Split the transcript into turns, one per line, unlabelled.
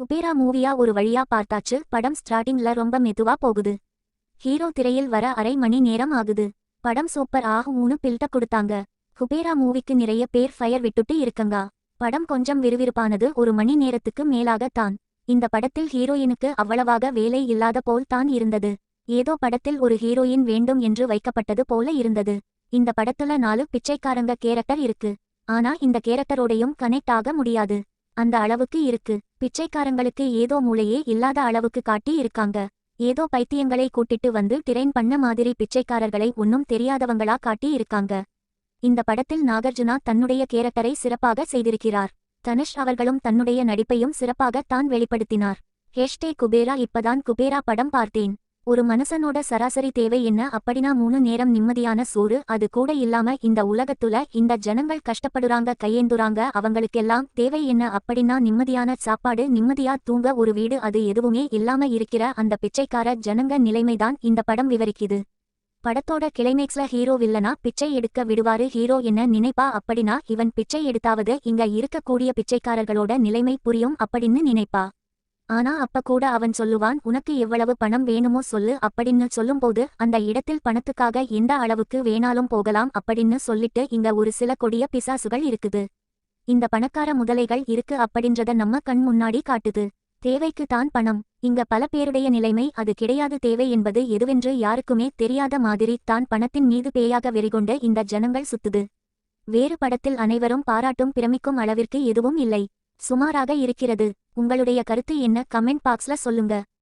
குபேரா மூவியா ஒரு வழியா பார்த்தாச்சு. படம் ஸ்டார்டிங்ல ரொம்ப மெதுவா போகுது. ஹீரோ திரையில் வர அரை மணி நேரம் ஆகுது. படம் சூப்பர் ஆகும்னு பில்ட கொடுத்தாங்க. குபேரா மூவிக்கு நிறைய பேர் ஃபயர் விட்டுட்டு இருக்கங்க. படம் கொஞ்சம் விறுவிறுப்பானது. ஒரு மணி நேரத்துக்கு மேலாக தான். இந்த படத்தில் ஹீரோயினுக்கு அவ்வளவாக வேலை இல்லாத போல் தான் இருந்தது. ஏதோ படத்தில் ஒரு ஹீரோயின் வேண்டும் என்று வைக்கப்பட்டது போல இருந்தது. இந்த படத்துல நாலு பிச்சைக்காரங்க கேரக்டர் இருக்கு. ஆனா இந்த கேரக்டரோடையும் கனெக்ட் ஆக முடியாது. அந்த அளவுக்கு இருக்கு. பிச்சைக்காரங்களுக்கு ஏதோ மூளையே இல்லாத அளவுக்கு காட்டி இருக்காங்க. ஏதோ பைத்தியங்களை கூட்டிட்டு வந்து டிரெயின் பண்ண மாதிரி பிச்சைக்காரர்களை ஒன்னும் தெரியாதவங்களா காட்டி இருக்காங்க. இந்த படத்தில் நாகார்ஜுனா தன்னுடைய கேரக்டரை சிறப்பாக செய்திருக்கிறார். தனுஷ் அவர்களும் தன்னுடைய நடிப்பையும் சிறப்பாக தான் வெளிப்படுத்தினார். ஹேஷ்டே குபேரா இப்பதான் குபேரா படம் பார்த்தேன். ஒரு மனுஷனோட சராசரி தேவை என்ன? அப்படின்னா மூணு நேரம் நிம்மதியான சோறு. அது கூட இல்லாம இந்த உலகத்துல இந்த ஜனங்கள் கஷ்டப்படுறாங்க கையேந்துறாங்க அவங்களுக்கெல்லாம் தேவை என்ன? அப்படின்னா நிம்மதியான சாப்பாடு நிம்மதியா தூங்க ஒரு வீடு அது எதுவுமே இல்லாம இருக்கிற அந்த பிச்சைக்கார ஜனங்க நிலைமைதான் இந்த படம் விவரிக்குது. படத்தோட கிளைமேக்ஸ்ல ஹீரோ வில்லனா பிச்சை எடுக்க விடுவாரு ஹீரோ என்ன நினைப்பா? அப்படின்னா இவன் பிச்சை எடுத்தாவது இங்க இருக்கக்கூடிய பிச்சைக்காரர்களோட நிலைமை புரியும் அப்படின்னு நினைப்பா. ஆனா அப்ப கூட அவன் சொல்லுவான் உனக்கு எவ்வளவு பணம் வேணுமோ சொல்லு அப்படின்னு சொல்லும்போது அந்த இடத்தில் பணத்துக்காக எந்த அளவுக்கு வேணாலும் போகலாம் அப்படின்னு சொல்லிட்டு இங்க ஒரு சில கொடிய பிசாசுகள் இருக்குது. இந்த பணக்கார முதலைகள் இருக்கு அப்படின்றத நம்ம கண் முன்னாடி காட்டுது. தேவைக்கு தான் பணம். இங்க பல பேருடைய நிலைமை அது கிடையாது. தேவை என்பது எதுவென்று யாருக்குமே தெரியாத மாதிரி தான் பணத்தின் மீது பேயாக வெறிகொண்டு இந்த ஜனங்கள் சுத்துது. வேறு படத்தில் அனைவரும் பாராட்டும் பிரமிக்கும் அளவிற்கு எதுவும் இல்லை. சுமாராக இருக்கிறது. உங்களுடைய கருத்து என்ன? கமெண்ட் பாக்ஸ்ல சொல்லுங்க.